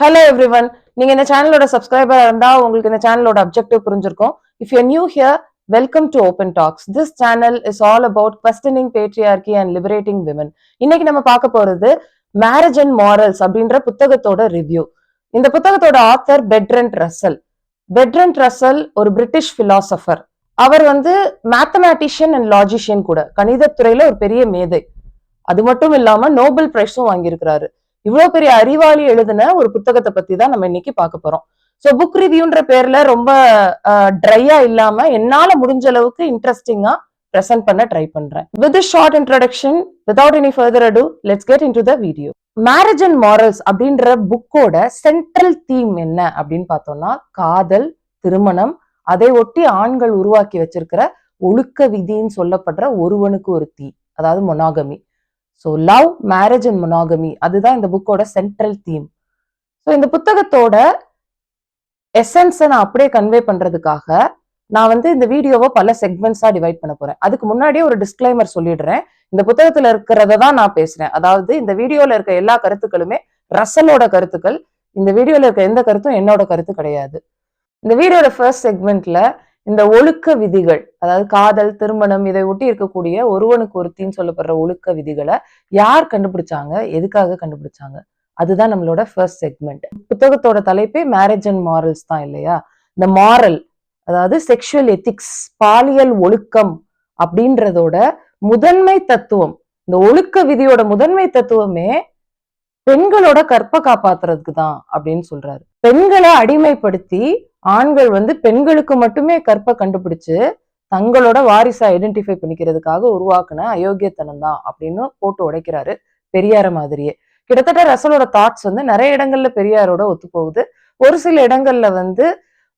Hello everyone நீங்க இந்த சேனலோட சப்ஸ்கிரைபர் இருந்தா உங்களுக்கு இந்த சேனலோட அப்ஜெக்டிவ் புரிஞ்சிருக்கும். If you new here welcome to open talks this channel is all about questioning patriarchy and liberating women இன்னைக்கு நம்ம பார்க்க போறது மேரேஜ் அண்ட் மாரல்ஸ் அப்படின்ற புத்தகத்தோட ரிவ்யூ இந்த புத்தகத்தோட author Bertrand Russell Bertrand Russell ஒரு பிரிட்டிஷ் பிலாசபர் அவர் வந்து மேத்தமேட்டிஷியன் அண்ட் லாஜிஷியன் கூட. கணிதத்துறையில ஒரு பெரிய மேதை. அது மட்டும் இல்லாம நோபல் பிரைஸும் வாங்கியிருக்கிறாரு. இவ்வளவு பெரிய அறிவாளி எழுதின ஒரு புத்தகத்தை பத்தி தான் நம்ம இன்னைக்கு பார்க்க போறோம். ஸோ புக் ரிவ்யூன்ற பேர்ல ரொம்ப ட்ரையா இல்லாம என்னால முடிஞ்ச அளவுக்கு இன்ட்ரெஸ்டிங்கா ப்ரெசென்ட் பண்ண ட்ரை பண்றேன். With short introduction without any further ado let's get into the video marriage and morals அப்படின்ற புக்கோட சென்ட்ரல் தீம் என்ன அப்படின்னு பார்த்தோம்னா காதல் திருமணம் அதை ஒட்டி ஆண்கள் உருவாக்கி வச்சிருக்கிற ஒழுக்க விதின்னு சொல்லப்படுற ஒருவனுக்கு ஒரு தீ அதாவது monogamy so love marriage and monogamy அதுதான் இந்த புக்கோட சென்ட்ரல் தீம் ஸோ இந்த புத்தகத்தோட எசன்ஸை நான் அப்படியே கன்வே பண்ணுறதுக்காக நான் வந்து இந்த வீடியோவை பல செக்மெண்ட்ஸாக டிவைட் பண்ண போறேன். அதுக்கு முன்னாடியே ஒரு டிஸ்க்ளைமர் சொல்லிடுறேன். இந்த புத்தகத்தில் இருக்கிறத தான் நான் பேசுகிறேன் அதாவது இந்த வீடியோவில் இருக்க எல்லா கருத்துக்களுமே ரசலோட கருத்துக்கள். இந்த வீடியோவில் இருக்க எந்த கருத்தும் என்னோட கருத்து கிடையாது. இந்த வீடியோட ஃபர்ஸ்ட் செக்மெண்ட்டில் இந்த ஒழுக்க விதிகள் அதாவது காதல் திருமணம் இதை ஒட்டி இருக்கக்கூடிய ஒருவனுக்கு ஒருத்தின்னு சொல்லப்படுற ஒழுக்க விதிகளை யார் கண்டுபிடிச்சாங்க? எதுக்காக கண்டுபிடிச்சாங்க? அதுதான் நம்மளோட ஃபர்ஸ்ட் செக்மெண்ட் புத்தகத்தோட தலைப்பே மேரேஜ் அண்ட் மாரல்ஸ் தான் இல்லையா? இந்த மாரல் அதாவது செக்ஷுவல் எத்திக்ஸ் பாலியல் ஒழுக்கம் அப்படின்றதோட முதன்மை தத்துவம். இந்த ஒழுக்க விதியோட முதன்மை தத்துவமே பெண்களோட கற்ப காப்பாத்துறதுக்கு தான் அப்படின்னு சொல்றாரு. பெண்களை அடிமைப்படுத்தி ஆண்கள் வந்து பெண்களுக்கு மட்டுமே கற்பை கண்டுபிடிச்சு தங்களோட வாரிசை ஐடென்டிஃபை பண்ணிக்கிறதுக்காக உருவாக்குன அயோக்கியத்தனம் தான் அப்படின்னு போட்டு உடைக்கிறாரு பெரியார மாதிரியே. கிட்டத்தட்ட ரசலோட தாட்ஸ் வந்து நிறைய இடங்கள்ல பெரியாரோட ஒத்து போகுது. ஒரு சில இடங்கள்ல வந்து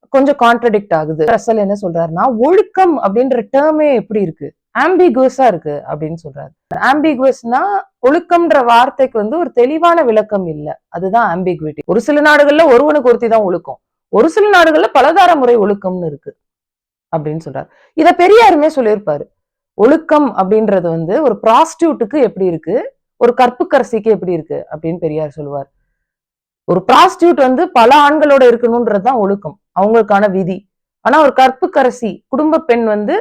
கொஞ்சம் கான்ட்ரடிக்ட் ஆகுது. ரசல் என்ன சொல்றாருன்னா ஒழுக்கம் அப்படின்ற டேர்மே எப்படி இருக்கு? ஆம்பிகுவஸா இருக்கு அப்படின்னு சொல்றாரு. ஆம்பிகுவஸ்னா ஒழுக்கம்ன்ற வார்த்தைக்கு வந்து ஒரு தெளிவான விளக்கம் இல்ல. அதுதான் ஆம்பிகுவிட்டி ஒரு சில நாடுகள்ல ஒருவனுக்கு ஒருத்தி தான் ஒழுக்கம். ஒரு சில நாடுகள்ல பலதார முறை ஒழுக்கம்னு இருக்கு அப்படின்னு சொல்றாரு. இத பெரியாருமே சொல்லியிருப்பாரு. ஒழுக்கம் அப்படின்றது வந்து ஒரு ப்ராஸ்டியூட்டுக்கு எப்படி இருக்கு? ஒரு கற்புக்கரசிக்கு எப்படி இருக்கு? அப்படின்னு பெரியார் சொல்லுவார். ஒரு ப்ராஸ்டியூட் வந்து பல ஆண்களோட இருக்கணும்ன்றது தான் ஒழுக்கம். அவங்களுக்கான விதி. ஆனா ஒரு கற்புக்கரசி குடும்ப பெண் வந்து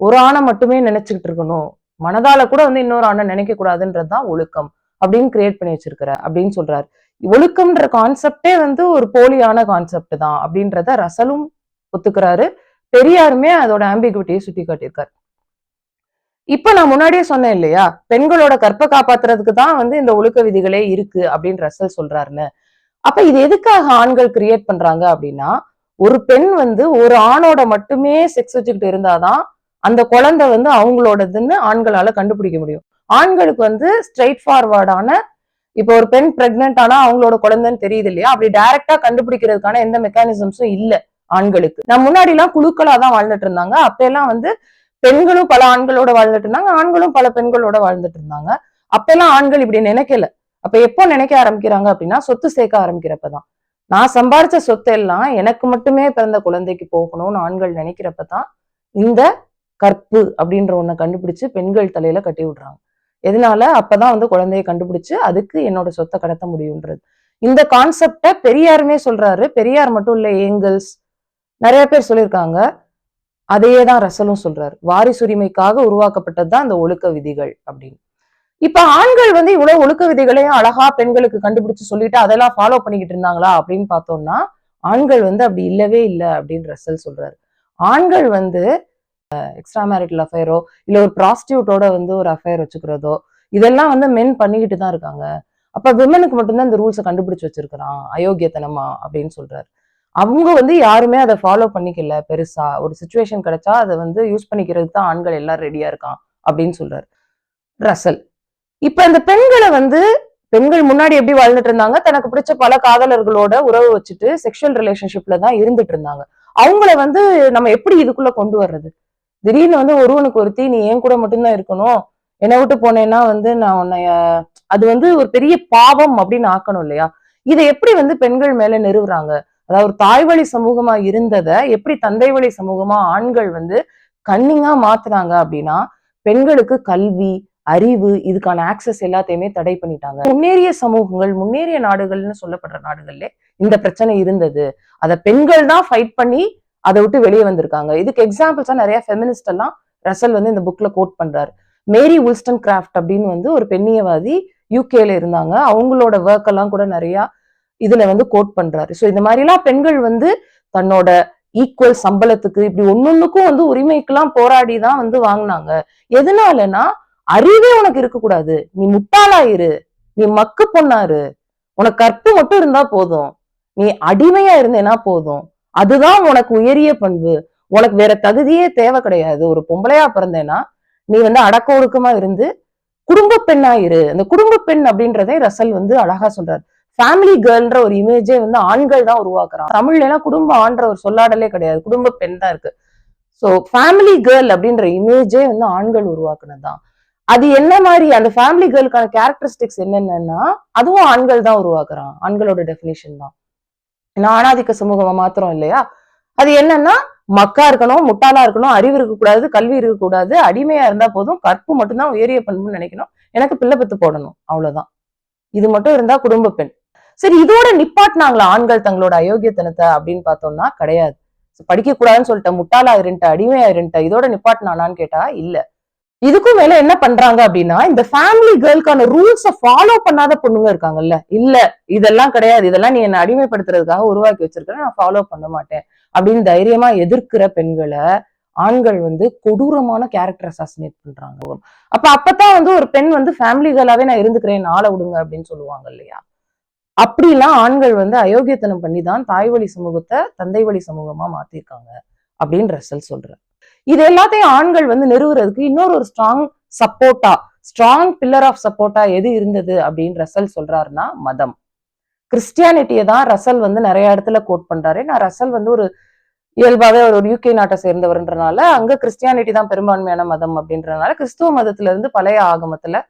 ஒரு ஆணை மட்டுமே நினைச்சுக்கிட்டு இருக்கணும். மனதால கூட வந்து இன்னொரு ஆணை நினைக்க கூடாதுன்றது தான் ஒழுக்கம் அப்படின்னு கிரியேட் பண்ணி வச்சிருக்கிற அப்படின்னு சொல்றாரு. ஒழுக்கம்ன்ற கான்செப்டே வந்து ஒரு போலியான கான்செப்ட் தான் அப்படின்றத ரசலும் ஒத்துக்கிறாரு. பெரியாருமே அதோட ஆம்பிகுட்டியை சுட்டி காட்டியிருக்காரு. இப்ப நான் முன்னாடியே சொன்னேன் இல்லையா? பெண்களோட கற்பை காப்பாத்துறதுக்கு தான் வந்து இந்த ஒழுக்க விதிகளே இருக்கு அப்படின்னு ரசல் சொல்றாருன்னு. அப்ப இது எதுக்காக ஆண்கள் கிரியேட் பண்றாங்க அப்படின்னா ஒரு பெண் வந்து ஒரு ஆணோட மட்டுமே செக்ஸ் வச்சுக்கிட்டு இருந்தாதான் அந்த குழந்தை வந்து அவங்களோடதுன்னு ஆண்களால கண்டுபிடிக்க முடியும். ஆண்களுக்கு வந்து ஸ்ட்ரைட் ஃபார்வர்டான இப்போ ஒரு பெண் பிரெக்னென்ட் ஆனா அவங்களோட குழந்தைன்னு தெரியுது இல்லையா? அப்படி டைரக்டா கண்டுபிடிக்கிறதுக்கான எந்த மெக்கானிசம்ஸும் இல்ல ஆண்களுக்கு. நான் முன்னாடி எல்லாம் குழுக்களா தான் வாழ்ந்துட்டு இருந்தாங்க. அப்ப எல்லாம் வந்து பெண்களும் பல ஆண்களோட வாழ்ந்துட்டு இருந்தாங்க. ஆண்களும் பல பெண்களோட வாழ்ந்துட்டு இருந்தாங்க. அப்பெல்லாம் ஆண்கள் இப்படி நினைக்கல. அப்ப எப்போ நினைக்க ஆரம்பிக்கிறாங்க அப்படின்னா சொத்து சேர்க்க ஆரம்பிக்கிறப்பதான். நான் சம்பாரிச்ச சொத்து எல்லாம் எனக்கு மட்டுமே பிறந்த குழந்தைக்கு போகணும்னு ஆண்கள் நினைக்கிறப்பதான் இந்த கற்பு அப்படின்ற ஒண்ணை கண்டுபிடிச்சு பெண்கள் தலையில கட்டி விடுறாங்க. எதனால அப்பதான் வந்து குழந்தைய கண்டுபிடிச்சு அதுக்கு என்னோட சொத்தை கடத்த முடியுன்றது. இந்த கான்செப்ட பெரியாருமே சொல்றாரு. பெரியார் மட்டும் இல்ல ஏங்கல்ஸ் நிறைய பேர் சொல்லியிருக்காங்க. அதையே தான் ரசலும் சொல்றாரு. வாரிசுரிமைக்காக உருவாக்கப்பட்டது தான் அந்த ஒழுக்க விதிகள் அப்படின்னு. இப்ப ஆண்கள் வந்து இவ்வளவு ஒழுக்க விதிகளையும் அழகா பெண்களுக்கு கண்டுபிடிச்சு சொல்லிட்டு அதெல்லாம் ஃபாலோ பண்ணிக்கிட்டு இருந்தாங்களா அப்படின்னு பார்த்தோம்னா ஆண்கள் வந்து அப்படி இல்லவே இல்லை அப்படின்னு ரசல் சொல்றாரு. ஆண்கள் வந்து எக்ஸ்ட்ரா மேரிட்டல் அஃபேரோ இல்ல ஒரு ப்ராஸ்டியூட்டோட வந்து ஒரு அஃபேர் வச்சுக்கிறதோ இதெல்லாம் வந்து மென் பண்ணிக்கிட்டு தான் இருக்காங்க. அப்ப விமனுக்கு மட்டும்தான் இந்த ரூல்ஸை கண்டுபிடிச்சு வச்சிருக்கிறான் அயோக்கியத்தனமா அப்படின்னு சொல்றாரு. அவங்க வந்து யாருமே அதை ஃபாலோ பண்ணிக்கல பெருசா. ஒரு சுச்சுவேஷன் கிடைச்சா அதை வந்து யூஸ் பண்ணிக்கிறதுக்கு தான் ஆண்கள் எல்லாம் ரெடியா இருக்கான் அப்படின்னு சொல்றாரு. ரசல். இப்ப இந்த பெண்களை வந்து பெண்கள் முன்னாடி எப்படி வாழ்ந்துட்டு இருந்தாங்க? தனக்கு பிடிச்ச பல காதலர்களோட உறவு வச்சுட்டு செக்ஷுவல் ரிலேஷன்ஷிப்ல தான் இருந்துட்டு இருந்தாங்க. அவங்கள வந்து நம்ம எப்படி இதுக்குள்ள கொண்டு வர்றது? திடீர்னு வந்து ஒருவனுக்கு ஒருத்தி நீ ஏன் கூட மட்டும்தான் இருக்கணும். என்னை விட்டு போனேன்னா வந்து நான் உன்னைய அது வந்து ஒரு பெரிய பாவம் அப்படின்னு ஆக்கணும் இல்லையா? இதை எப்படி வந்து பெண்கள் மேல நிறுவுறாங்க? அதாவது ஒரு தாய் வழி சமூகமா இருந்ததை எப்படி தந்தை வழி சமூகமா ஆண்கள் வந்து கன்னிங்கா மாத்துனாங்க அப்படின்னா பெண்களுக்கு கல்வி அறிவு இதுக்கான ஆக்சஸ் எல்லாத்தையுமே தடை பண்ணிட்டாங்க. முன்னேறிய சமூகங்கள் முன்னேறிய நாடுகள்னு சொல்லப்படுற நாடுகள்ல இந்த பிரச்சனை இருந்தது. அத பெண்கள் தான் ஃபைட் பண்ணி அதை விட்டு வெளியே வந்திருக்காங்க. இதுக்கு எக்ஸாம்பிள்ஸா நிறைய ஃபெமினிஸ்ட் எல்லாம் ரசல் வந்து இந்த புக்ல கோட் பண்றாரு. மேரி உல்ஸ்டன் கிராஃப்ட் அப்படின்னு வந்து ஒரு பெண்ணியவாதி யூகேல இருந்தாங்க. அவங்களோட ஒர்க் எல்லாம் கூட நிறைய இதுல வந்து கோட் பண்றாரு. ஸோ இந்த மாதிரிலாம் பெண்கள் வந்து தன்னோட ஈக்குவல் சம்பளத்துக்கு இப்படி ஒன்னொன்னுக்கும் வந்து உரிமைக்கெல்லாம் போராடி தான் வந்து வாங்கினாங்க. எதனாலனா அறிவே உனக்கு இருக்கக்கூடாது. நீ முட்டாளா இரு. நீ மக்கு பொண்ணாரு உனக்கு கற்பு மட்டும் இருந்தா போதும். நீ அடிமையா இருந்தேனா போதும். அதுதான் உனக்கு உயரிய பண்பு. உனக்கு வேற தகுதியே தேவை கிடையாது. ஒரு பொம்பளையா பிறந்தேன்னா நீ வந்து அடக்க ஒடுக்கமா இருந்து குடும்ப பெண்ணா இரு. அந்த குடும்ப பெண் அப்படின்றதே ரசல் வந்து அழகா சொல்றாரு. ஃபேமிலி கேர்ள்ன்ற ஒரு இமேஜே வந்து ஆண்கள் தான் உருவாக்குறான் தமிழ்ல எல்லாம் குடும்ப ஆண்ற ஒரு சொல்லாடலே கிடையாது. குடும்ப பெண் தான் இருக்கு. ஸோ ஃபேமிலி கேர்ள் அப்படின்ற இமேஜே வந்து ஆண்கள் உருவாக்குனது தான் அது என்ன மாதிரி அந்த ஃபேமிலி கேர்ளுக்கான கேரக்டரிஸ்டிக்ஸ் என்னென்னா அதுவும் ஆண்கள் தான் உருவாக்குறான் ஆண்களோட டெஃபினேஷன் தான். நாணாதிக்க சமூகம் சமூகமா மாத்திரம் இல்லையா? அது என்னன்னா மக்கா இருக்கணும் முட்டாளா இருக்கணும் அறிவு இருக்கக்கூடாது கல்வி இருக்கக்கூடாது அடிமையா இருந்தா போதும் கற்பு மட்டும்தான் உயரிய பண்புன்னு நினைக்கணும். எனக்கு பிள்ளை பத்து போடணும் அவ்வளவுதான். இது மட்டும் இருந்தா குடும்ப பெண். சரி இதோட நிப்பாட்டினாங்களா ஆண்கள் தங்களோட அயோக்கியத்தனத்தை அப்படின்னு பார்த்தோம்னா கிடையாது. படிக்க கூடாதுன்னு சொல்லிட்ட முட்டாளா இருந்துட்ட அடிமையா இருந்துட்ட இதோட நிப்பாட்டினானான்னு கேட்டா இல்ல. இதுக்கும் மேல என்ன பண்றாங்க அப்படின்னா இந்த ஃபேமிலி கேர்ள்கான ரூல்ஸ ஃபாலோ பண்ணாத பொண்ணுங்க இருக்காங்கல்ல? இல்ல இதெல்லாம் கிடையாது. இதெல்லாம் நீ என்ன அடிமைப்படுத்துறதுக்காக உருவாக்கி வச்சிருக்க நான் ஃபாலோ பண்ண மாட்டேன். அப்படின்னு தைரியமா எதிர்க்கிற பெண்களை ஆண்கள் வந்து கொடூரமான கேரக்டர் அசாசினேட் பண்றாங்க. அப்ப அப்பதான் வந்து ஒரு பெண் வந்து ஃபேமிலி கேர்ளாவே நான் இருந்துக்கிறேன் நாளை விடுங்க அப்படின்னு சொல்லுவாங்க இல்லையா? அப்படிலாம் ஆண்கள் வந்து அயோக்கியத்தனம் பண்ணி தான் தாய் வழி சமூகத்தை தந்தை வழி சமூகமா மாத்திருக்காங்க அப்படின்னு ரசல் சொல்றாரு. இது எல்லாத்தையும் ஆண்கள் வந்து நிறுவுறதுக்கு இன்னொரு ஒரு ஸ்ட்ராங் சப்போர்ட்டா ஸ்ட்ராங் பில்லர் ஆஃப் சப்போர்ட்டா எது இருந்தது அப்படின்னு ரசல் சொல்றாருன்னா மதம். கிறிஸ்டியானிட்டியை தான் ரசல் வந்து நிறைய இடத்துல கோட் பண்றாரு. நான் ரசல் வந்து ஒரு இயல்பாவே ஒரு யூகே நாட்டை சேர்ந்தவர்ன்றனால அங்க கிறிஸ்டியானிட்டி தான் பெரும்பான்மையான மதம் அப்படின்றனால கிறிஸ்துவ மதத்துல இருந்து பழைய ஆகமத்துல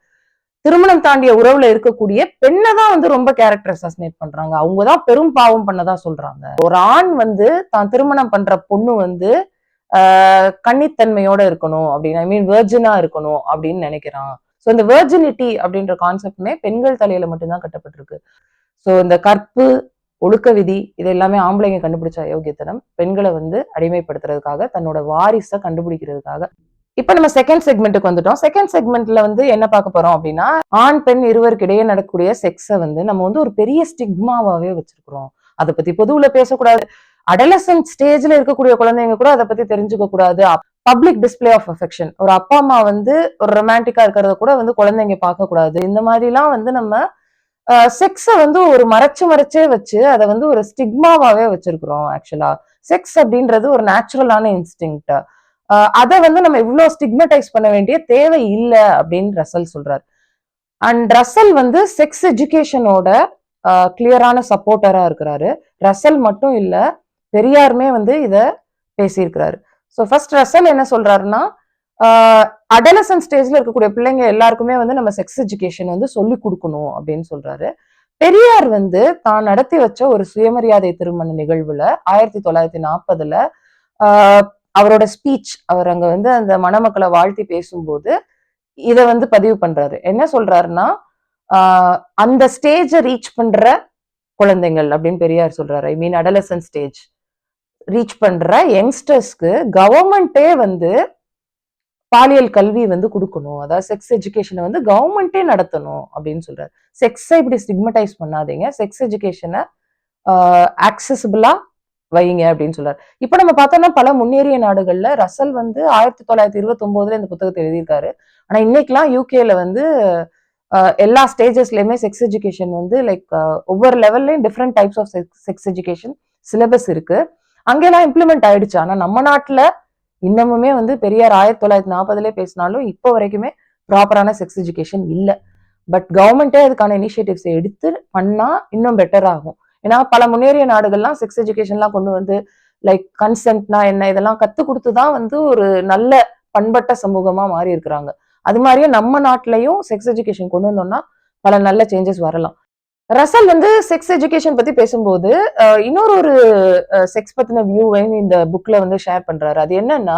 திருமணம் தாண்டிய உறவுல இருக்கக்கூடிய பெண்ணை தான் வந்து ரொம்ப கேரக்டர் அசாசினேட் பண்றாங்க. அவங்க தான் பெரும் பாவம் பண்ணதான் சொல்றாங்க. ஒரு ஆண் வந்து தான் திருமணம் பண்ற பொண்ணு வந்து கன்னித்தன்மையோட இருக்கணும் அப்படின்னு ஐ மீன் வேர்ஜினா இருக்கணும் அப்படின்னு நினைக்கிறான். ஸோ இந்த வேர்ஜினிட்டி அப்படின்ற கான்செப்டுமே பெண்கள் தலையில மட்டும்தான் கட்டப்பட்டிருக்கு. ஸோ இந்த கற்பு ஒழுக்க விதி இது எல்லாமே ஆம்பளைங்க கண்டுபிடிச்ச அயோக்கியத்தனம் பெண்களை வந்து அடிமைப்படுத்துறதுக்காக தன்னோட வாரிசை கண்டுபிடிக்கிறதுக்காக. இப்ப நம்ம செகண்ட் செக்மெண்ட்டுக்கு வந்துட்டோம். செகண்ட் செக்மெண்ட்ல வந்து என்ன பார்க்க போறோம் அப்படின்னா ஆண் பெண் இருவருக்கிடையே நடக்கக்கூடிய செக்ஸை வந்து நம்ம வந்து ஒரு பெரிய ஸ்டிக்மாவாவே வச்சிருக்கிறோம். அதை பத்தி பொதுவுல பேசக்கூடாது. அடலசன்ட் ஸ்டேஜ்ல இருக்கக்கூடிய குழந்தைங்க கூட அதை பத்தி தெரிஞ்சுக்க கூடாது. பப்ளிக் டிஸ்பிளே ஆஃப் அஃபெக்ஷன் ஒரு அப்பா அம்மா வந்து ஒரு ரொமான்டிக்கா இருக்கிறத கூட வந்து குழந்தைங்க பார்க்க கூடாது. இந்த மாதிரிலாம் வந்து நம்ம செக்ஸை வந்து ஒரு மறைச்சு மறைச்சே வச்சு அதை வந்து ஒரு ஸ்டிக்மாவாவே வச்சிருக்கிறோம் ஆக்சுவலா செக்ஸ் அப்படின்றது ஒரு நேச்சுரலான இன்ஸ்டிங் அதை வந்து நம்ம இவ்வளோ ஸ்டிக்மடைஸ் பண்ண வேண்டிய தேவை இல்லை அப்படின்னு ரசல் சொல்றாரு. அண்ட் ரசல் வந்து செக்ஸ் எஜுகேஷனோட கிளியரான சப்போர்ட்டரா இருக்கிறாரு. ரசல் மட்டும் இல்லை பெரியாருமே வந்து இதை பேசியிருக்கிறாரு. ஸோ ஃபர்ஸ்ட் ரசல் என்ன சொல்றாருன்னா அடலசன் ஸ்டேஜ்ல இருக்கக்கூடிய பிள்ளைங்க எல்லாருக்குமே வந்து நம்ம செக்ஸ் எஜுகேஷன் வந்து சொல்லி கொடுக்கணும் அப்படின்னு சொல்றாரு. பெரியார் வந்து தான் நடத்தி வச்ச ஒரு சுயமரியாதை திருமண நிகழ்வுல ஆயிரத்தி தொள்ளாயிரத்தி நாற்பதுல அவரோட ஸ்பீச் அவர் அங்க வந்து அந்த மணமக்களை வாழ்த்தி பேசும்போது இதை வந்து பதிவு பண்றாரு. என்ன சொல்றாருன்னா அந்த ஸ்டேஜை ரீச் பண்ற குழந்தைகள் அப்படின்னு பெரியார் சொல்றாரு. I mean adolescent stage reach பண்ற யங்ஸ்டர்ஸ்க்கு கவர்மெண்ட்டே வந்து பாலியல் கல்வி வந்து கொடுக்கணும். அதாவது செக்ஸ் எஜுகேஷனை வந்து கவர்மெண்ட்டே நடத்தணும் அப்படின்னு சொல்றாரு. செக்ஸை இப்படி ஸ்டிக்மடைஸ் பண்ணாதீங்க. செக்ஸ் எஜுகேஷனை ஆக்சசிபிளா வைங்க அப்படின்னு சொல்றாரு. இப்போ நம்ம பார்த்தோம்னா பல முன்னேறிய நாடுகள்ல ரசல் வந்து ஆயிரத்தி தொள்ளாயிரத்தி இருபத்தி ஒன்பதுல இந்த புத்தகத்தை எழுதியிருக்காரு. ஆனா இன்னைக்கெல்லாம் யூகேல வந்து எல்லா ஸ்டேஜஸ்லயுமே செக்ஸ் எஜுகேஷன் வந்து லைக் ஒவ்வொரு லெவல்லையும் different types of sex education syllabus இருக்கு. அங்கெல்லாம் இம்ப்ளிமெண்ட் ஆயிடுச்சு. ஆனா நம்ம நாட்டுல இன்னமுமே வந்து பெரியார் ஆயிரத்தி தொள்ளாயிரத்தி நாற்பதுல பேசினாலும் இப்போ வரைக்குமே ப்ராப்பரான செக்ஸ் எஜுகேஷன் இல்லை. பட் கவர்மெண்ட்டே அதுக்கான இனிஷியேட்டிவ்ஸ் எடுத்து பண்ணா இன்னும் பெட்டர் ஆகும். ஏன்னா பல முன்னேறிய நாடுகள்லாம் செக்ஸ் எஜுகேஷன்லாம் கொண்டு வந்து லைக் கன்சென்ட்னா என்ன இதெல்லாம் கத்து கொடுத்து தான் வந்து ஒரு நல்ல பண்பட்ட சமூகமா மாறி இருக்கிறாங்க அது மாதிரியே நம்ம நாட்டிலையும் செக்ஸ் எஜுகேஷன் கொண்டு வந்தோம்னா பல நல்ல சேஞ்சஸ் வரலாம். ரசல் வந்து செக்ஸ் எஜுகேஷன் பத்தி பேசும்போது இன்னொரு ஒரு செக்ஸ் பத்தின வியூவையும் இந்த புக்ல வந்து ஷேர் பண்றாரு. அது என்னன்னா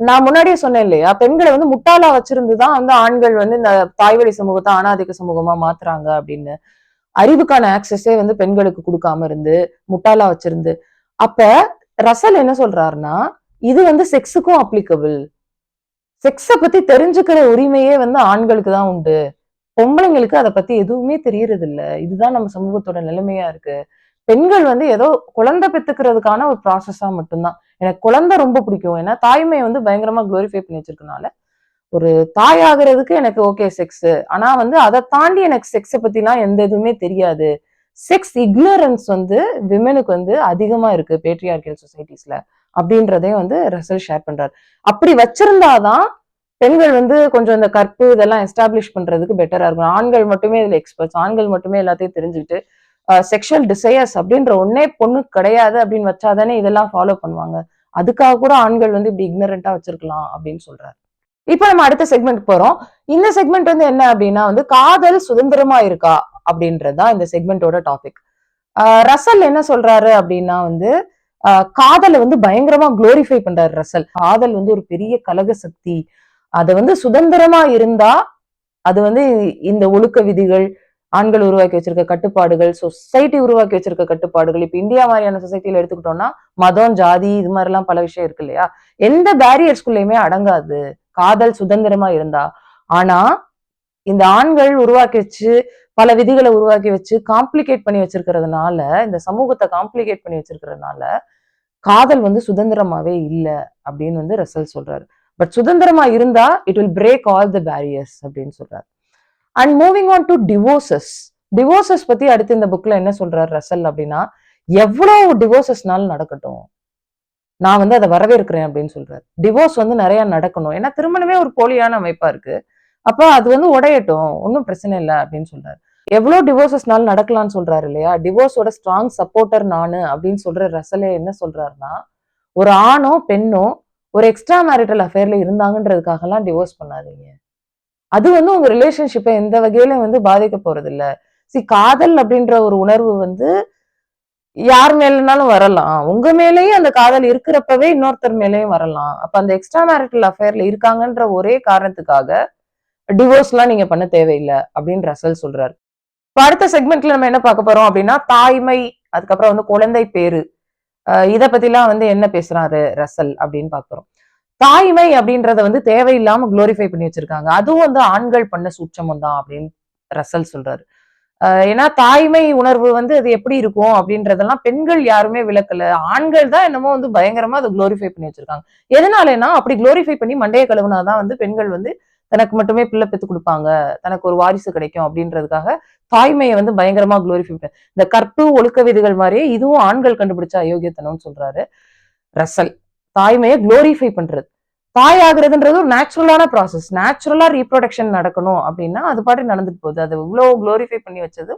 நான் முன்னாடியே சொன்னேன் இல்லையா பெண்களை வந்து முட்டாளா வச்சிருந்துதான் வந்து ஆண்கள் வந்து இந்த தாய்வழி சமூகத்தை ஆணாதிக்க சமூகமா மாத்துறாங்க அப்படின்னு. அறிவுக்கான ஆக்சஸே வந்து பெண்களுக்கு கொடுக்காம இருந்து முட்டாளா வச்சிருந்து. அப்ப ரசல் என்ன சொல்றாருன்னா இது வந்து செக்ஸுக்கும் அப்ளிகபிள் செக்ஸ பத்தி தெரிஞ்சுக்கிற உரிமையே வந்து ஆண்களுக்கு தான் உண்டு. பொம்பளைங்களுக்கு அதை பத்தி எதுவுமே தெரியறது இல்ல இதுதான் நம்ம சமூகத்தோட நிலைமையா இருக்கு. பெண்கள் வந்து ஏதோ குழந்தை பெத்துக்கிறதுக்கான ஒரு ப்ராசஸா மட்டும்தான். எனக்கு குழந்தை ரொம்ப பிடிக்கும். ஏன்னா தாய்மையை வந்து பயங்கரமா குளோரிஃபை பண்ணி வச்சிருக்கனால ஒரு தாய் ஆகுறதுக்கு எனக்கு ஓகே செக்ஸ் ஆனா வந்து அதை தாண்டி எனக்கு செக்ஸை பத்திலாம் எந்த இதுவுமே தெரியாது. செக்ஸ் இக்னரன்ஸ் வந்து விமனுக்கு வந்து அதிகமா இருக்கு பேட்ரியார்கியல் சொசைட்டிஸ்ல அப்படின்றதையும் வந்து ரசல் ஷேர் பண்றாரு. அப்படி வச்சிருந்தாதான் பெண்கள் வந்து கொஞ்சம் இந்த கற்பு இதெல்லாம் எஸ்டாப்ளிஷ் பண்றதுக்கு பெட்டரா இருக்கும் ஆண்கள் மட்டுமே இதுல எக்ஸ்பர்ட்ஸ் ஆண்கள் மட்டுமே எல்லாத்தையும் தெரிஞ்சுக்கிட்டு செக்ஷுவல் டிசையர்ஸ் அப்படின்ற ஒன்னே பொண்ணு கிடையாது அப்படின்னு வச்சாதானே இதெல்லாம் ஃபாலோ பண்ணுவாங்க. அதுக்காக கூட ஆண்கள் வந்து இப்படி இக்னரண்டா வச்சிருக்கலாம் அப்படின்னு சொல்றாரு. இப்போ நம்ம அடுத்த செக்மெண்ட் போறோம். இந்த செக்மெண்ட் வந்து என்ன அப்படின்னா வந்து காதல் சுதந்திரமா இருக்கா அப்படின்றதுதான் இந்த செக்மெண்டோட டாபிக் ரசல் என்ன சொல்றாரு அப்படின்னா வந்து ஆஹ் காதலை வந்து பயங்கரமா குளோரிஃபை பண்றாரு ரசல். காதல் வந்து ஒரு பெரிய கலக சக்தி அது வந்து சுதந்திரமா இருந்தா அது வந்து இந்த ஒழுக்க விதிகள் ஆண்கள் உருவாக்கி வச்சிருக்க கட்டுப்பாடுகள் சொசைட்டி உருவாக்கி வச்சிருக்க கட்டுப்பாடுகள் இப்ப இந்தியா மாதிரியான சொசைட்டில எடுத்துக்கிட்டோம்னா மதம் ஜாதி இது மாதிரி எல்லாம் பல விஷயம் இருக்கு இல்லையா? எந்த பேரியர்ஸ்குள்ளயுமே அடங்காது. காதல் சுதந்திரமா இருந்தா. ஆனா இந்த ஆண்கள் உருவாக்கி வச்சு பல விதிகளை உருவாக்கி வச்சு காம்ப்ளிகேட் பண்ணி வச்சிருக்கிறதுனால இந்த சமூகத்தை காம்ப்ளிகேட் பண்ணி வச்சிருக்கிறதுனால காதல் வந்து சுதந்திரமாவே இல்லை அப்படின்னு வந்து ரசல் சொல்றாரு. பட் சுதந்திரமா இருந்தா it will break all the barriers அப்படின்னு சொல்றாரு. And moving on to divorces divorces பத்தி அடுத்து இந்த புக்ல என்ன சொல்றாரு ரசல் அப்படின்னா எவ்வளவு டிவோர்சஸ்னாலும் நடக்கட்டும். நான் வந்து அதை வரவேற்கிறேன் அப்படின்னு சொல்றாரு. டிவோர்ஸ் வந்து நிறைய நடக்கணும். ஏன்னா திருமணமே ஒரு போலியான அமைப்பா இருக்கு. அப்போ அது வந்து உடையட்டும். ஒன்றும் பிரச்சனை இல்லை அப்படின்னு சொல்றாரு. எவ்வளோ டிவோர்சஸ்னாலும் நடக்கலாம்னு சொல்றாரு இல்லையா? டிவோர்ஸோட ஸ்ட்ராங் சப்போர்ட்டர் நானு அப்படின்னு சொல்ற ரசலே என்ன சொல்றாருன்னா ஒரு ஆணோ பெண்ணோ ஒரு எக்ஸ்ட்ரா மேரிட்டல் அஃபேர்ல இருந்தாங்கன்றதுக்காகலாம் டிவோர்ஸ் பண்ணாதீங்க. அது வந்து உங்க ரிலேஷன்ஷிப்பை எந்த வகையிலும் வந்து பாதிக்க போறது இல்ல சி காதல் அப்படின்ற ஒரு உணர்வு வந்து யார் மேலனாலும் வரலாம். உங்க மேலேயும் அந்த காதல் இருக்கிறப்பவே இன்னொருத்தர் மேலேயும் வரலாம். அப்ப அந்த எக்ஸ்ட்ரா மேரிட்டல் அஃபேர்ல இருக்காங்கன்ற ஒரே காரணத்துக்காக டிவோர்ஸ்லாம் நீங்க பண்ண தேவையில்லை அப்படின்னு ரசல் சொல்றாரு. இப்போ அடுத்த செக்மெண்ட்ல நம்ம என்ன பார்க்க போறோம் அப்படின்னா தாய்மை அதுக்கப்புறம் வந்து குழந்தை பேரு. இதை பத்திலாம் வந்து என்ன பேசுறாரு ரசல் அப்படின்னு பாக்குறோம். தாய்மை அப்படின்றத வந்து தேவையில்லாம குளோரிஃபை பண்ணி வச்சிருக்காங்க. அதுவும் வந்து ஆண்கள் பண்ண சூட்சமும் தான் அப்படின்னு ரசல் சொல்றாரு. ஏன்னா தாய்மை உணர்வு வந்து அது எப்படி இருக்கும் அப்படின்றதெல்லாம் பெண்கள் யாருமே விளக்கல. ஆண்கள் தான் என்னமோ வந்து பயங்கரமா அதை குளோரிஃபை பண்ணி வச்சிருக்காங்க. எதனாலனா அப்படி குளோரிஃபை பண்ணி மண்டைய கழுவுனாதான் வந்து பெண்கள் வந்து தனக்கு மட்டுமே பிள்ளை பெற்று கொடுப்பாங்க. தனக்கு ஒரு வாரிசு கிடைக்கும் அப்படின்றதுக்காக தாய்மையை வந்து பயங்கரமா குளோரிஃபை இந்த கற்பு ஒழுக்க விதிகள் மாதிரியே இதுவும் ஆண்கள் கண்டுபிடிச்ச அயோக்கியத்தனம்னு சொல்றாரு ரசல். தாய்மையை குளோரிஃபை பண்றது. தாய் ஆகுறதுன்றது ஒரு நேச்சுரலான ப்ராசஸ் நேச்சுரலா ரீப்ரொடக்ஷன் நடக்கணும் அப்படின்னா அது பாட்டு நடந்துட்டு போகுது. அது இவ்வளவு குளோரிஃபை பண்ணி வச்சது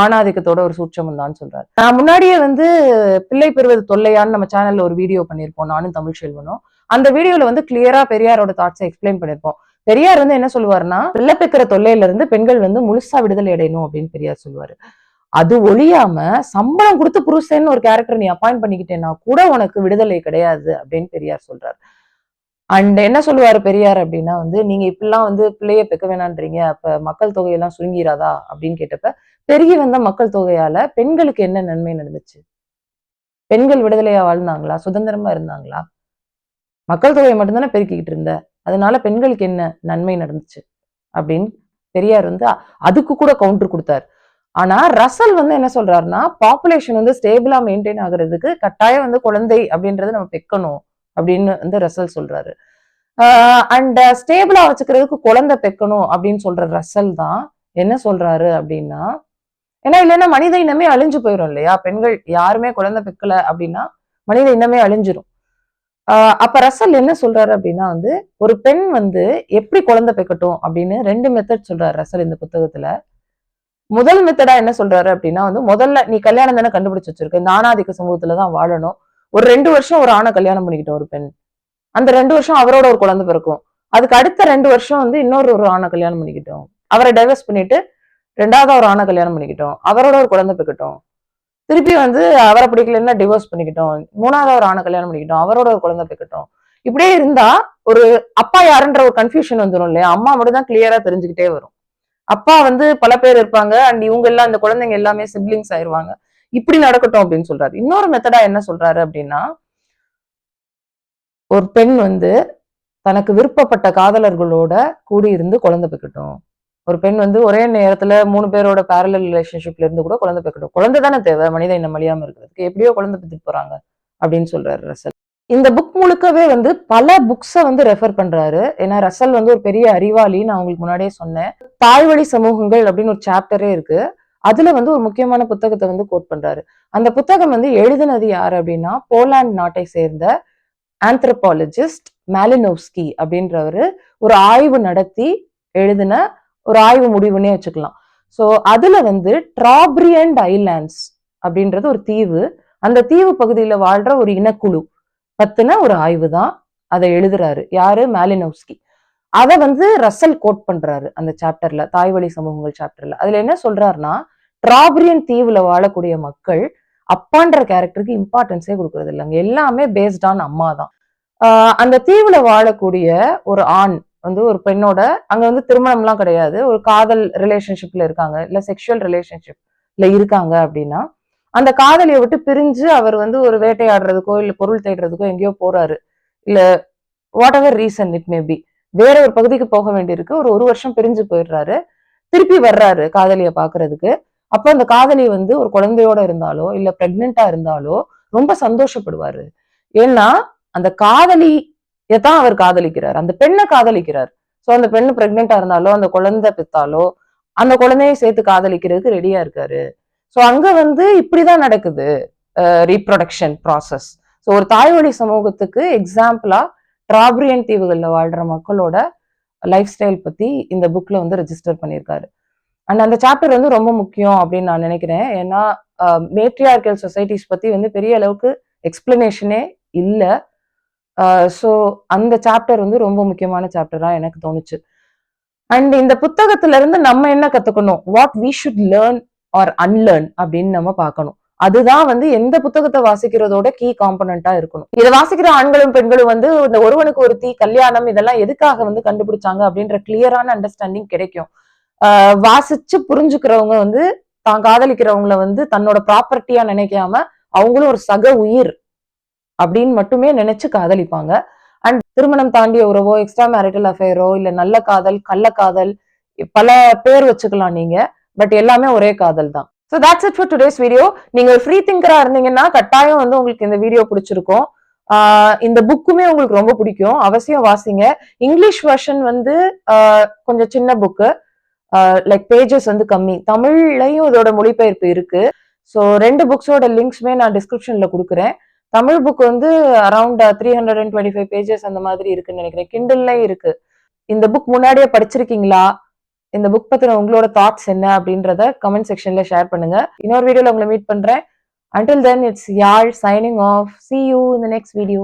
ஆணாதிக்கத்தோட ஒரு சூட்சம் தான் சொல்றாரு. நான் முன்னாடியே வந்து பிள்ளை பெறுவது தொல்லையான்னு நம்ம சேனல்ல ஒரு வீடியோ பண்ணியிருப்போம். நானும் தமிழ் செல்வனும். அந்த வீடியோல வந்து கிளியரா பெரியாரோட தாட்ஸை எக்ஸ்பிளைன் பண்ணிருப்போம் பெரியார் வந்து என்ன சொல்லுவாருன்னா பிள்ளை பெக்கிற தொல்லையில இருந்து பெண்கள் வந்து முழுசா விடுதலை அடையணும் அப்படின்னு பெரியார் சொல்லுவாரு. அது ஒழியாம சம்பளம் கொடுத்து புருஷன் ஒரு கேரக்டர் நீ அப்பாயிண்ட் பண்ணிக்கிட்டேன்னா கூட உனக்கு விடுதலை கிடையாது அப்படின்னு பெரியார் சொல்றாரு. அண்ட் என்ன சொல்லுவாரு பெரியார் அப்படின்னா வந்து நீங்க இப்படிலாம் வந்து பிள்ளைய பெக்க வேணான்றீங்க அப்ப மக்கள் தொகையெல்லாம் சுருங்கிறாதா அப்படின்னு கேட்டப்ப பெருகி வந்த மக்கள் தொகையால பெண்களுக்கு என்ன நன்மை நடந்துச்சு? பெண்கள் விடுதலையா வாழ்ந்தாங்களா? சுதந்திரமா இருந்தாங்களா? மக்கள் தொகையை மட்டும்தானே பெருக்கிக்கிட்டு இருந்த? அதனால பெண்களுக்கு என்ன நன்மை நடந்துச்சு அப்படின்னு பெரியார் வந்து அதுக்கு கூட கவுண்டர் கொடுத்தாரு. ஆனா ரசல் வந்து என்ன சொல்றாருன்னா பாப்புலேஷன் வந்து ஸ்டேபிளா மெயின்டைன் ஆகுறதுக்கு கட்டாயம் வந்து குழந்தை அப்படின்றது நம்ம பெக்கணும் அப்படின்னு வந்து ரசல் சொல்றாரு. அண்ட் ஸ்டேபிளா வச்சுக்கிறதுக்கு குழந்தை பெக்கணும் அப்படின்னு சொல்ற ரசல் தான் என்ன சொல்றாரு அப்படின்னா ஏன்னா இல்லைன்னா மனித இனமே அழிஞ்சு போயிடும் இல்லையா? பெண்கள் யாருமே குழந்தை பெக்கல அப்படின்னா மனித இனமே அழிஞ்சிரும். அப்ப ரசல் என்ன சொல்றாரு அப்படின்னா வந்து ஒரு பெண் வந்து எப்படி குழந்தை பெக்கட்டும் அப்படின்னு ரெண்டு மெத்தட் சொல்றாரு ரசல் இந்த புத்தகத்துல. முதல் மெத்தடா என்ன சொல்றாரு அப்படின்னா வந்து முதல்ல நீ கல்யாணம் தானே கண்டுபிடிச்சு வச்சிருக்க இந்த ஆணாதிக்க சமூகத்துலதான் வாழணும். ஒரு ரெண்டு வருஷம் ஒரு ஆணை கல்யாணம் பண்ணிக்கிட்டோம் ஒரு பெண். அந்த ரெண்டு வருஷம் அவரோட ஒரு குழந்தை பிறக்கும். அதுக்கு அடுத்த ரெண்டு வருஷம் வந்து இன்னொரு ஒரு ஆணை கல்யாணம் பண்ணிக்கிட்டோம். அவரை டைவர்ஸ் பண்ணிட்டு ரெண்டாவது ஒரு ஆணை கல்யாணம் பண்ணிக்கிட்டோம். அவரோட ஒரு குழந்தை பெக்கட்டும். திருப்பி வந்து அவரை பிடிக்கலன்னா டிவோர்ஸ் பண்ணிக்கிட்டோம். மூணாவது ஒரு ஆணை கல்யாணம் பண்ணிக்கிட்டோம். அவரோட ஒரு குழந்தை பெக்கட்டும் இப்படியே இருந்தா ஒரு அப்பா யாருன்ற ஒரு கன்ஃபியூஷன் வந்துடும் இல்லையா? அம்மா மட்டும் தான் கிளியரா தெரிஞ்சுக்கிட்டே வரும். அப்பா வந்து பல பேர் இருப்பாங்க. அண்ட் இவங்க எல்லாம் இந்த குழந்தைங்க எல்லாமே சிப்ளிங்ஸ் ஆயிருவாங்க. இப்படி நடக்கட்டும் அப்படின்னு சொல்றாரு. இன்னொரு மெத்தடா என்ன சொல்றாரு அப்படின்னா ஒரு பெண் வந்து தனக்கு விருப்பப்பட்ட காதலர்களோட கூடியிருந்து குழந்தை பெக்கட்டும் ஒரு பெண் வந்து ஒரே நேரத்துல மூணு பேரோட பேரலல் ரிலேஷன்ஷிப்ல இருந்து கூட குழந்தை பெக்கட்டும் குழந்தை தானே தேவை? மனித இனம் அழியாம இருக்கிறதுக்கு. எப்படியோ குழந்தை பெற்றுட்டு போறாங்க அப்படின்னு சொல்றாரு ரசல். இந்த புக் முழுக்கவே வந்து பல புக்ஸை வந்து ரெஃபர் பண்றாரு. ஏன்னா ரசல் வந்து ஒரு பெரிய அறிவாளி நான் உங்களுக்கு முன்னாடியே சொன்னேன். தாழ்வழி சமூகங்கள் அப்படின்னு ஒரு சாப்டரே இருக்கு. அதுல வந்து ஒரு முக்கியமான புத்தகத்தை வந்து கோட் பண்றாரு. அந்த புத்தகம் வந்து எழுதினது யாரு அப்படின்னா போலாந்து நாட்டை சேர்ந்த ஆந்த்ரபாலஜிஸ்ட் மேலினோவ்ஸ்கி அப்படின்றவரு ஒரு ஆய்வு நடத்தி எழுதின ஒரு ஆய்வு முடிவுன்னே வச்சுக்கலாம். ஸோ அதுல வந்து ட்ராப்ரியண்ட் ஐலாண்ட்ஸ் அப்படின்றது ஒரு தீவு. அந்த தீவு பகுதியில் வாழ்ற ஒரு இனக்குழு பத்தின ஒரு ஆய்வு தான் அதை எழுதுறாரு. யாரு? மேலினோவ்ஸ்கி அதை வந்து ரசல் கோட் பண்றாரு அந்த சாப்டர்ல தாய்வழி சமூகங்கள் சாப்டர்ல அதுல என்ன சொல்றாருன்னா ட்ராப்ரியன் தீவுல வாழக்கூடிய மக்கள் அப்பான்ற கேரக்டருக்கு இம்பார்ட்டன்ஸே கொடுக்கறது இல்லைங்க. எல்லாமே பேஸ்ட் ஆன் அம்மா தான் அந்த தீவுல வாழக்கூடிய ஒரு ஆண் வந்து ஒரு பெண்ணோட அங்க வந்து திருமணம்லாம் கிடையாது. ஒரு காதல் ரிலேஷன்ஷிப்ல இருக்காங்க. இல்ல செக்ஷுவல் ரிலேஷன்ஷிப்ல இருக்காங்க அப்படின்னா அந்த காதலியை விட்டு பிரிஞ்சு அவர் வந்து ஒரு வேட்டையாடுறதுக்கோ இல்ல பொருள் தேடுறதுக்கோ எங்கேயோ போறாரு. இல்ல whatever reason it may be வேற ஒரு பகுதிக்கு போக வேண்டியிருக்கு. ஒரு ஒரு வருஷம் பிரிஞ்சு போயிடுறாரு. திருப்பி வர்றாரு காதலிய பாக்குறதுக்கு அப்ப அந்த காதலி வந்து ஒரு குழந்தையோட இருந்தாலோ இல்ல பிரெக்னெண்டா இருந்தாலோ ரொம்ப சந்தோஷப்படுவாரு. ஏன்னா அந்த காதலி தான் அவர் காதலிக்கிறார். அந்த பெண்ணை காதலிக்கிறார். ஸோ அந்த பெண்ணு பிரெக்னெண்டா இருந்தாலோ அந்த குழந்தை பெத்தாலோ அந்த குழந்தையை சேர்த்து காதலிக்கிறதுக்கு ரெடியா இருக்காரு. ஸோ அங்க வந்து இப்படிதான் நடக்குது ரீப்ரொடக்ஷன் ப்ராசஸ் ஸோ ஒரு தாய்வழி சமூகத்துக்கு எக்ஸாம்பிளா ட்ராப்ரியன் தீவுகளில் வாழ்ற மக்களோட லைஃப் ஸ்டைல் பத்தி இந்த புக்ல வந்து ரெஜிஸ்டர் பண்ணியிருக்காரு. அண்ட் அந்த சாப்டர் வந்து ரொம்ப முக்கியம் அப்படின்னு நான் நினைக்கிறேன். ஏன்னா மேட்ரியார்கல் சொசைட்டிஸ் பத்தி வந்து பெரிய அளவுக்கு எக்ஸ்பிளனேஷனே இல்லை. ஸோ அந்த சாப்டர் வந்து ரொம்ப முக்கியமான சாப்டரா எனக்கு தோணுச்சு. அண்ட் இந்த புத்தகத்துல இருந்து நம்ம என்ன கத்துக்கணும்? What we should learn or unlearn அப்படின்னு நம்ம பார்க்கணும். அதுதான் வந்து எந்த புத்தகத்தை வாசிக்கிறதோட கீ காம்பனண்டா இருக்கணும். இதை வாசிக்கிற ஆண்களும் பெண்களும் வந்து இந்த ஒருவனுக்கு ஒரு தீ கல்யாணம் இதெல்லாம் எதுக்காக வந்து கண்டுபிடிச்சாங்க அப்படின்ற கிளியரான அண்டர்ஸ்டாண்டிங் கிடைக்கும். ஆஹ் வாசிச்சு புரிஞ்சுக்கிறவங்க வந்து தான் காதலிக்கிறவங்கள வந்து தன்னோட ப்ராப்பர்ட்டியா நினைக்காம அவங்களும் ஒரு சக உயிர். அப்படின்னு மட்டுமே நினைச்சு காதலிப்பாங்க. அண்ட் திருமணம் தாண்டிய உறவோ எக்ஸ்ட்ரா மேரிட்டல் அஃபேரோ இல்ல நல்ல காதல் கள்ள காதல் பல பேர் வச்சுக்கலாம் நீங்க. பட் எல்லாமே ஒரே காதல் தான். So that's it for today's video நீங்க ஒரு ஃப்ரீ திங்கரா இருந்தீங்கன்னா கட்டாயம் வந்து உங்களுக்கு இந்த வீடியோ பிடிச்சிருக்கும். இந்த புக்குமே உங்களுக்கு ரொம்ப பிடிக்கும். அவசியம் வாசிங்க. இங்கிலீஷ் வெர்ஷன் வந்து கொஞ்சம் சின்ன புக்கு. லைக் பேஜஸ் வந்து கம்மி. தமிழ்லையும் இதோட மொழிபெயர்ப்பு இருக்கு. ஸோ ரெண்டு புக்ஸோட லிங்க்ஸுமே நான் டிஸ்கிரிப்ஷன்ல கொடுக்குறேன். தமிழ் புக் வந்து around three hundred and twenty five pages அந்த மாதிரி இருக்குன்னு நினைக்கிறேன். கிண்டல்லையும் இருக்கு. இந்த புக் முன்னாடியே படிச்சிருக்கீங்களா? இந்த புக் பத்தின உங்களோட தாட்ஸ் என்ன அப்படின்றத கமெண்ட் செக்ஷன்ல ஷேர் பண்ணுங்க. இன்னொரு வீடியோல உங்களை மீட் பண்றேன். Until then it's Yazh signing off see you in next video